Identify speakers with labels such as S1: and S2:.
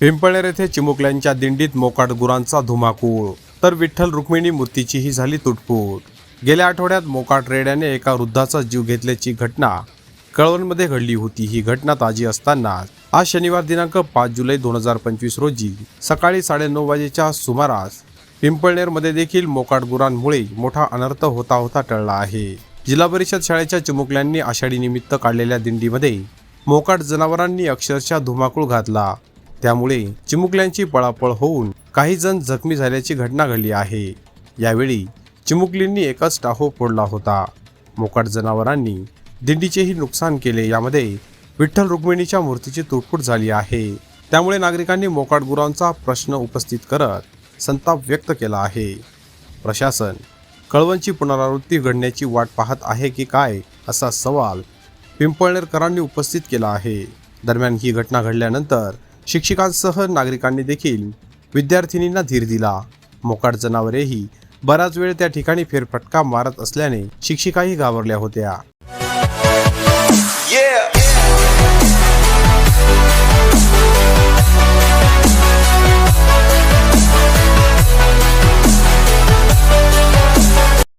S1: पिंपळनेर येथे चिमुकल्यांच्या दिंडीत मोकाट गुरांचा धुमाकूळ. तर विठ्ठल रुक्मिणी मूर्तीचीही झाली तुटफूट गेल्या आठवड्यात मोकाट रेड्याने एका वृद्धाचा जीव घेतल्याची घटना कळवणमध्ये घडली होती. ही घटना ताजी असताना आज शनिवार दिनांक पाच जुलै दोन हजार पंचवीस रोजी सकाळी साडेनऊ वाजेच्या सुमारास पिंपळनेरमध्ये देखील मोकाट गुरांमुळे मोठा अनर्थ होता होता टळला आहे. जिल्हा परिषद शाळेच्या चिमुकल्यांनी आषाढी निमित्त काढलेल्या दिंडीमध्ये मोकाट जनावरांनी अक्षरशः धुमाकूळ घातला. त्यामुळे चिमुकल्यांची पळापळ होऊन काही जण जखमी झाल्याची घटना घडली आहे. यावेळी चिमुकलींनी एकच टाहो फोडला होता. मोकाट जनावरांनी दिंडीचेही नुकसान केले. यामध्ये विठ्ठल रुक्मिणीच्या मूर्तीची तुटफूट झाली आहे. त्यामुळे नागरिकांनी मोकाट गुरांचा प्रश्न उपस्थित करत संताप व्यक्त केला आहे. प्रशासन कळवणची पुनरावृत्ती घडण्याची वाट पाहत आहे की काय असा सवाल पिंपळनेरकरांनी उपस्थित केला आहे. दरम्यान ही घटना घडल्यानंतर शिक्षकांसह नागरिकांनी देखील विद्यार्थिनींना धीर दिला. मोकाट जनावरेही बराच वेळ त्या ठिकाणी फेरफटका मारत असल्याने शिक्षिकाही घाबरल्या होत्या.